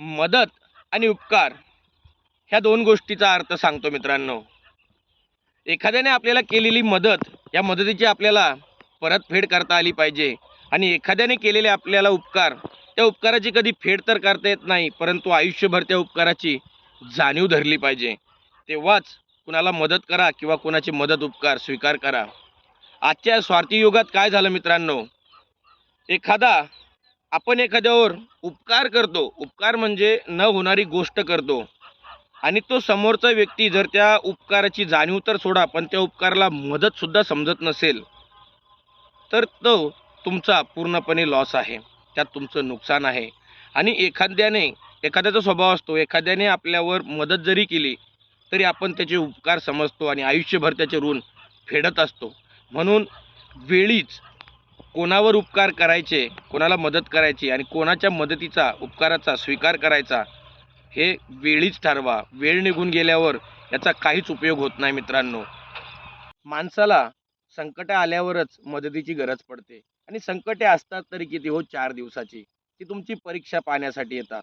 मदत आणि उपकार ह्या दोन गोष्टीचा अर्थ सांगतो मित्रांनो. एखाद्याने आपल्याला केलेली मदत या मदतीची आपल्याला परतफेड करता आली पाहिजे. आणि एखाद्याने केलेले आपल्याला उपकार त्या उपकाराची कधी फेड तर करता येत नाही परंतु आयुष्यभर त्या उपकाराची जाणीव धरली पाहिजे. तेव्हाच कुणाला मदत करा किंवा कुणाची मदत उपकार स्वीकार करा. आजच्या स्वार्थी युगात काय झालं मित्रांनो? एखादा आपण एखाद्यावर उपकार करतो उपकार म्हणजे न होणारी गोष्ट करतो. आणि तो समोरचा व्यक्ती जर त्या उपकाराची जाणीव तर सोडा पण त्या उपकाराला मदतसुद्धा समजत नसेल तर तो तुमचा पूर्णपणे लॉस आहे. त्यात तुमचं नुकसान आहे. आणि एखाद्याने एखाद्याचा स्वभाव असतो एखाद्याने आपल्यावर मदत जरी केली तरी आपण त्याचे उपकार समजतो आणि आयुष्यभर त्याचे ऋण फेडत असतो. म्हणून वेळीच कोणावर उपकार करायचे कोणाला मदत करायची आणि कोणाच्या मदतीचा उपकाराचा स्वीकार करायचा हे वेळीच ठरवा. वेळ निघून गेल्यावर याचा काहीच उपयोग होत नाही मित्रांनो. माणसाला संकट आल्यावरच मदतीची गरज पडते. आणि संकटे असतात तरी किती हो? चार दिवसाची. ती तुमची परीक्षा पाहण्यासाठी येतात.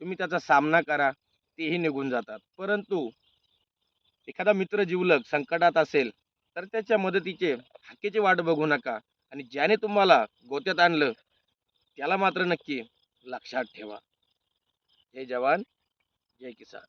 तुम्ही त्याचा सामना करा तेही निघून जातात. परंतु एखादा मित्र जिवलग संकटात असेल तर त्याच्या मदतीचे हाकेची वाट बघू नका. आणि ज्याने तुम्हाला गोत्यात आणलं त्याला मात्र नक्की लक्षात ठेवा. जय जवान जय किसान.